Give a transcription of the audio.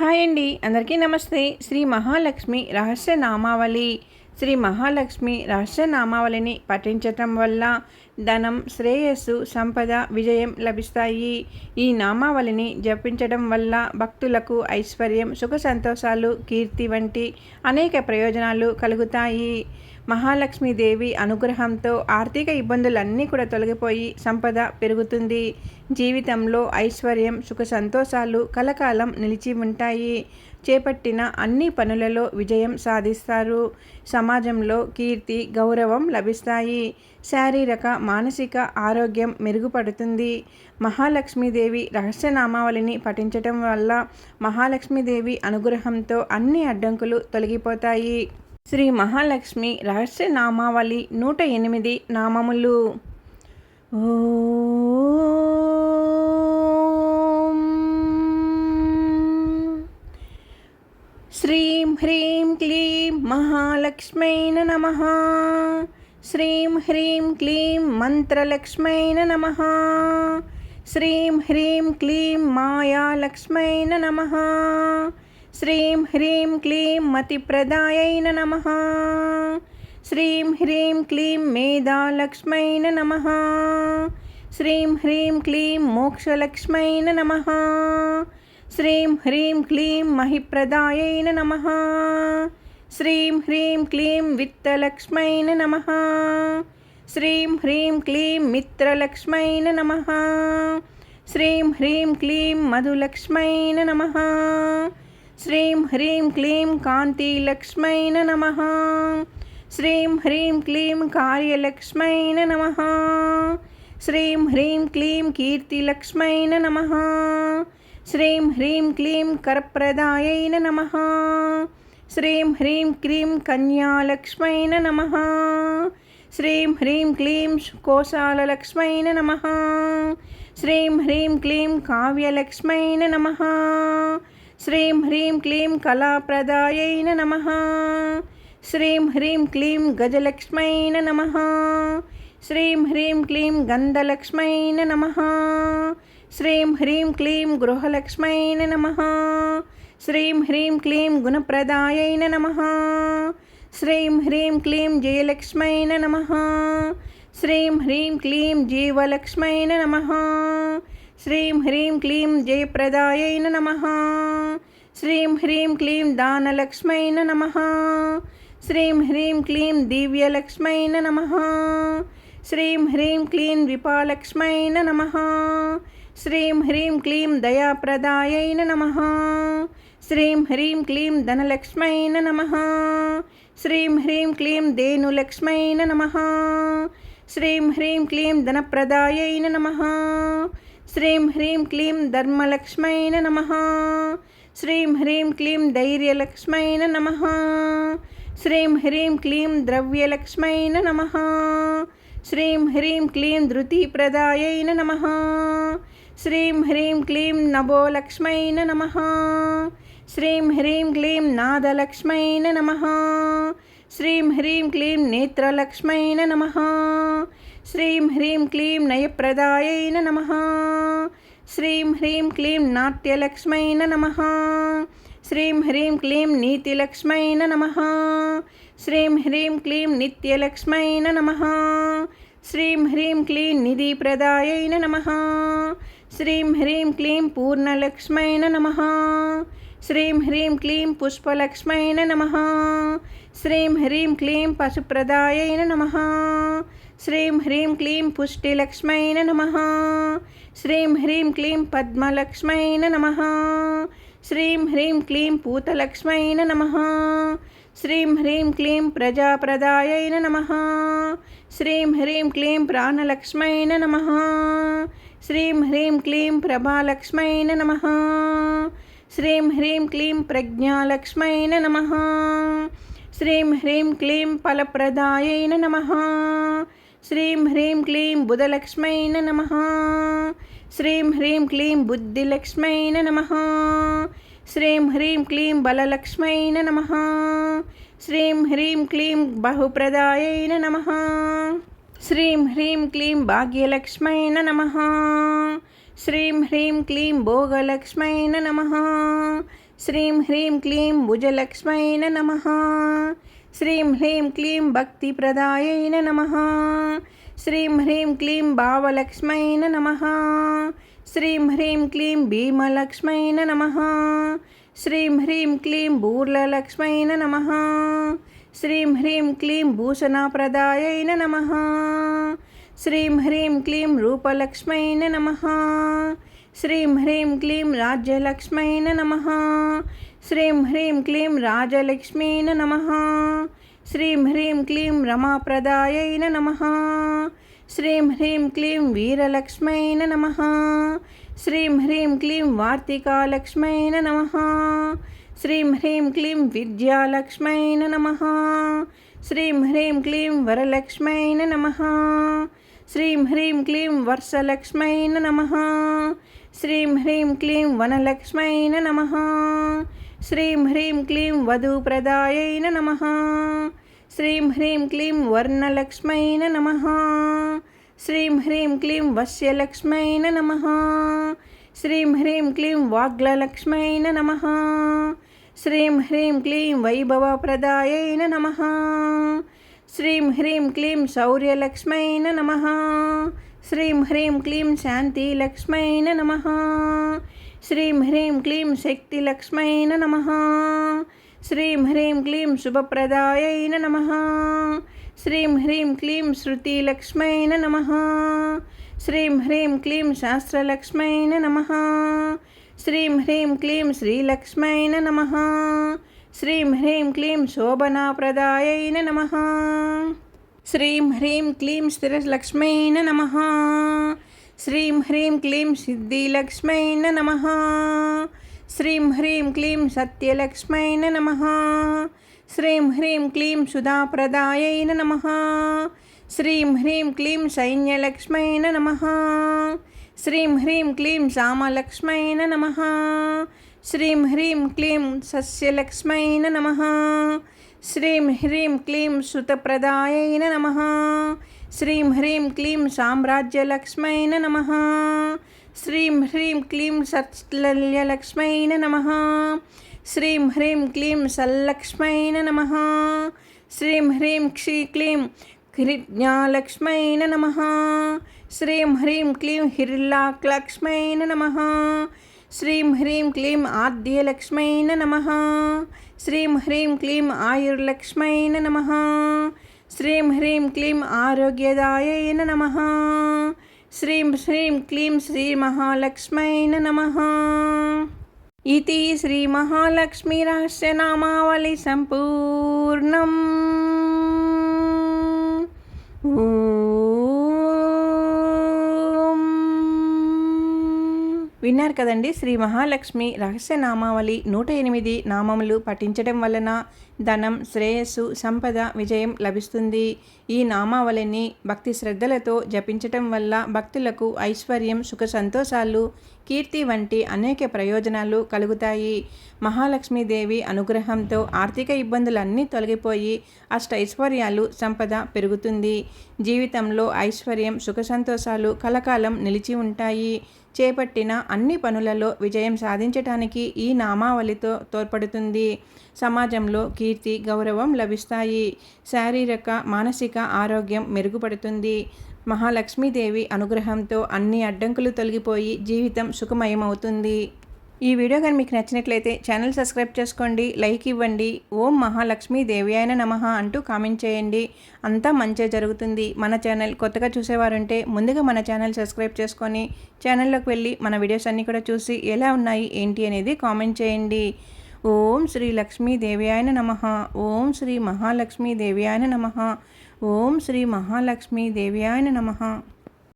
Hi అండి. అందరికీ నమస్తే. శ్రీ మహాలక్ష్మి రహస్య నామావళి. శ్రీ మహాలక్ష్మి రహస్య నామావళిని పఠించటం వల్ల ధనం శ్రేయస్సు సంపద విజయం లభిస్తాయి. ఈ నామావళిని జపించడం వల్ల భక్తులకు ఐశ్వర్యం సుఖ సంతోషాలు కీర్తి వంటి అనేక ప్రయోజనాలు కలుగుతాయి. మహాలక్ష్మీదేవి అనుగ్రహంతో ఆర్థిక ఇబ్బందులన్నీ కూడా తొలగిపోయి సంపద పెరుగుతుంది. జీవితంలో ఐశ్వర్యం సుఖ సంతోషాలు కలకాలం నిలిచి ఉంటాయి. చేపట్టిన అన్ని పనులలో విజయం సాధిస్తారు. సమాజంలో కీర్తి గౌరవం లభిస్తాయి. శారీరక మానసిక ఆరోగ్యం మెరుగుపడుతుంది. మహాలక్ష్మీదేవి రహస్యనామావళిని పఠించటం వల్ల మహాలక్ష్మీదేవి అనుగ్రహంతో అన్ని అడ్డంకులు తొలగిపోతాయి. శ్రీ మహాలక్ష్మి రహస్య నామావళి నూట ఎనిమిది నామములు. ఓ శ్రీం హ్రీం క్లీం మహాలక్ష్మైన నమ శ్రీం హ్రీం క్లీం మంత్రలక్ష్మైన నమ శ్రీం హ్రీం క్లీం మాయాలక్ష్మైన నమ శ్రీం హ్రీం క్లీం మతిప్రదాయైన నమ శ్రీం హ్రీం క్లీం మేధాలక్ష్మైన నమ శ్రీం హ్రీం క్లీం మోక్షలక్ష్మైన నమ శ్రీం హ్రీం క్లీం మహిప్రదాయైన నమ. శ్రీం హ్రీం క్లీం విత్తలక్ష్మైన నమ. శ్రీం హ్రీం క్లీం మిత్రలక్ష్మైన నమ. శ్రీం హ్రీం క్లీం మధులక్ష్మైన నమ. శ్రీం హ్రీం క్లీం కాంతిలక్ష్మైన నమ. శ్రీం హ్రీం క్లీం కార్యలక్ష్మైన నమ. శ్రీం హ్రీం క్లీం కీర్తిలక్ష్మైన నమ. శ్రీం హ్రీం క్లీం కరప్రదాయైన నమ. శ్రీం హ్రీం క్రీం కన్యాలక్ష్మైన నమ. శ్రీం హ్రీం క్లీం కోశాలలక్ష్మైన నమ. శ్రీం హ్రీం క్లీం కావ్యలక్ష్మైన నమ. శ్రీం హ్రీం క్లీం కళాప్రదాయైన నమ. శ్రీం హ్రీం క్లీం గజలక్ష్మైన నమ. శ్రీం హ్రీం క్లీం గంధలక్ష్మైన నమ. శ్రీం హ్రీం క్లీం గృహలక్ష్మైన నమ. శ్రీం హ్రీం క్లీం గుణప్రదాయైన నమ. శ్రీం హ్రీం క్లీం జయలక్ష్మైన నమ. శ్రీం హ్రీం క్లీం జీవలక్ష్మైన నమ. శ్రీం హ్రీం క్లీం జయప్రదాయైన నమ. శ్రీం హ్రీం క్లీం దానలక్ష్మైన నమ. శ్రీం హ్రీం క్లీం దివ్యలక్ష్మైన నమ. శ్రీం హ్రీం క్లీం విపాలక్ష్మైన నమ. శ్రీం హ్రీం క్లీం దయాప్రదాయైన నమ శ్రీం హ్రీం క్లీం ధనలక్ష్మైన నమ శ్రీం హ్రీం క్లీం దేనులక్ష్మైన నమ శ్రీం హ్రీం క్లీం ధనప్రదాయైన నమ శ్రీం హ్రీం క్లీం ధర్మలక్ష్మైన నమ శ్రీం హ్రీం క్లీం ధైర్యలక్ష్మైన నమ శ్రీం హ్రీం క్లీం ద్రవ్యలక్ష్మైన నమ శ్రీం హ్రీం క్లీం ధృతిప్రదాయైన నమ శ్రీం హ్రీం క్లీం నభో లక్ష్మైన నమ. శ్రీం హ్రీం క్లీం నాదలక్ష్మైన నమ. శ్రీం హ్రీం క్లీం నేత్రలక్ష్మైన నమ. శ్రీం హ్రీం క్లీం నయప్రదాయైన నమ. శ్రీం హ్రీం క్లీం నాట్యలక్ష్మైన నమ. శ్రీం హ్రీం క్లీం నీతిలక్ష్మైన నమ. శ్రీం హ్రీం క్లీం నిత్యలక్ష్మైన నమ. శ్రీం హ్రీం క్లీం నిధిప్రదాయైన నమ. శ్రీం హ్రీం క్లీం పూర్ణలక్ష్మైన నమ. శ్రీం హ్రీం క్లీం పుష్పలక్ష్మైన నమ. శ్రీం హ్రీం క్లీం పశుప్రదాయైన నమ. శ్రీం హ్రీం క్లీం పుష్టిలక్ష్మైన నమ. శ్రీం హ్రీం క్లీం పద్మలక్ష్మైన నమ. శ్రీం హ్రీం క్లీం పూతలక్ష్మైన నమ. శ్రీం హ్రీం క్లీం ప్రజాప్రదాయైన నమ. శ్రీం హ్రీం క్లీం ప్రాణలక్ష్మైన నమ. శ్రీం హ్రీం క్లీం ప్రభాలక్ష్మైన నమ. శ్రీం హ్రీం క్లీం ప్రజ్ఞాలక్ష్మైన నమ. శ్రీం హ్రీం క్లీం ఫలప్రదాయైన నమ. శ్రీం హ్రీం క్లీం బుధలక్ష్మైన నమ. శ్రీం హ్రీం క్లీం బుద్ధిలక్ష్మైన నమ. శ్రీం హ్రీం క్లీం బలలక్ష్మైన నమ. శ్రీం హ్రీం క్లీం బహుప్రదాయైన నమ. శ్రీం హ్రీం క్లీం భాగ్యలక్ష్మైన నమ శ్రీం హ్రీం క్లీం భోగలక్ష్మైన నమ శ్రీం హ్రీం క్లీం భుజలక్ష్మైన నమ శ్రీం హ్రీం క్లీం భక్తిప్రదాయైన నమ శ్రీం హ్రీం క్లీం భావలక్ష్మైన నమ శ్రీం హ్రీం క్లీం భీమలక్ష్మైన నమ శ్రీం హ్రీం క్లీం బూర్లలక్ష్మైన నమ శ్రీం హ్రీం క్లీం భూషణప్రదాయైన నమ శ్రీం హ్రీం క్లీం రూపలక్ష్మైన నమ శ్రీం హ్రీం క్లీం రాజ్యలక్ష్మైన నమ శ్రీం హ్రీం క్లీం రాజలక్ష్మీన నమ శ్రీం హ్రీం క్లీం రమాప్రదాయైన నమ శ్రీం హ్రీం క్లీం వీరలక్ష్మైన నమ శ్రీం హ్రీం క్లీం వార్తికాలక్ష్మైన నమ శ్రీం హ్రీం క్లీం విద్యాలక్ష్మైన నమ. శ్రీం హ్రీం క్లీం వరలక్ష్మైన నమ. శ్రీం హ్రీం క్లీం వర్షలక్ష్మైన నమ. శ్రీం హ్రీం క్లీం వనలక్ష్మైన నమ. శ్రీం హ్రీం క్లీం వధూప్రదాయైన నమ. శ్రీం హ్రీం క్లీం వర్ణలక్ష్మైన నమ. శ్రీం హ్రీం క్లీం వశ్యలక్ష్మైన నమ. శ్రీం హ్రీం క్లీం వాగ్లలక్ష్మైన నమ. శ్రీం హ్రీం క్లీం వైభవప్రదాయైన నమ. శ్రీం హ్రీం క్లీం శౌర్యలక్ష్మైన నమ. శ్రీం హ్రీం క్లీం శాంతిలక్ష్మైన నమ. శ్రీం హ్రీం క్లీం శక్తిలక్ష్మైన నమ. శ్రీం హ్రీం క్లీం శుభప్రదాయైన నమ. శ్రీం హ్రీం క్లీం శృతిలక్ష్మైన నమ. శ్రీం హ్రీం క్లీం శాస్త్రలక్ష్మైన నమ. శ్రీం హ్రీం క్లీం శ్రీలక్ష్మైన నమ. శ్రీం హ్రీం క్లీం శోభనాప్రదాయైన నమ. శ్రీం హ్రీం క్లీం స్థిరలక్ష్మైన నమ. శ్రీం హ్రీం క్లీం సిద్ధిలక్ష్మైన నమ. శ్రీం హ్రీం క్లీం సత్యలక్ష్మైన నమ. శ్రీం హ్రీం క్లీం సుధాప్రదాయైన నమ. శ్రీం హ్రీం క్లీం సైన్యలక్ష్మైన నమ. శ్రీం హ్రీం క్లీం శ్యామలక్ష్మైన నమ. శ్రీం హ్రీం క్లీం సస్యలక్ష్మైన నమ. శ్రీం హ్రీం క్లీం సుతప్రదాయైన నమ. శ్రీం హ్రీం క్లీం సామ్రాజ్యలక్ష్మైన నమ. శ్రీం హ్రీం క్లీం సత్లల్యలక్ష్మైన నమ. శ్రీం హ్రీం క్లీం సల్లక్ష్మైన నమ. శ్రీం హ్రీం క్షీ క్లీం హిరిజ్ఞాలక్ష్మైన నమ. శ్రీం హ్రీం క్లీం హిర్లాక్లక్ష్మై నమ. శ్రీం హ్రీం క్లీం ఆద్యలక్ష్మై నమ. శ్రీం హ్రీం క్లీం ఆయుర్లక్ష్మై నమ. శ్రీం హ్రీం క్లీం ఆరోగ్యదాయైన నమ. శ్రీం శ్రీం క్లీం శ్రీమహాలక్ష్మైన నమ. ఇది శ్రీమహాలక్ష్మీరహస్యనామావళి సంపూర్ణం. 嗯。విన్నారు కదండి. శ్రీ మహాలక్ష్మి రహస్య నామావళి నూట ఎనిమిది నామములు పఠించడం వలన ధనం శ్రేయస్సు సంపద విజయం లభిస్తుంది. ఈ నామావళిని భక్తి శ్రద్ధలతో జపించటం వల్ల భక్తులకు ఐశ్వర్యం సుఖ సంతోషాలు కీర్తి వంటి అనేక ప్రయోజనాలు కలుగుతాయి. మహాలక్ష్మీదేవి అనుగ్రహంతో ఆర్థిక ఇబ్బందులన్నీ తొలగిపోయి అష్టైశ్వర్యాలు సంపద పెరుగుతుంది. జీవితంలో ఐశ్వర్యం సుఖ సంతోషాలు కలకాలం నిలిచి ఉంటాయి. చేపట్టిన అన్ని పనులలో విజయం సాధించటానికి ఈ నామావళితో తోడ్పడుతుంది. సమాజంలో కీర్తి గౌరవం లభిస్తాయి. శారీరక మానసిక ఆరోగ్యం మెరుగుపడుతుంది. మహాలక్ష్మీదేవి అనుగ్రహంతో అన్ని అడ్డంకులు తొలగిపోయి జీవితం సుఖమయమవుతుంది. ఈ వీడియో కానీ మీకు నచ్చినట్లయితే ఛానల్ సబ్స్క్రైబ్ చేసుకోండి లైక్ ఇవ్వండి. ఓం మహాలక్ష్మీ దేవి అయిన నమ అంటూ కామెంట్ చేయండి. అంతా మంచిగా జరుగుతుంది. మన ఛానల్ కొత్తగా చూసేవారుంటే ముందుగా మన ఛానల్ సబ్స్క్రైబ్ చేసుకొని ఛానల్లోకి వెళ్ళి మన వీడియోస్ అన్నీ కూడా చూసి ఎలా ఉన్నాయి ఏంటి అనేది కామెంట్ చేయండి. ఓం శ్రీ లక్ష్మీ ఆయన నమ. ఓం శ్రీ మహాలక్ష్మీదేవి ఆయన నమ. ఓం శ్రీ మహాలక్ష్మి దేవి ఆయన నమ.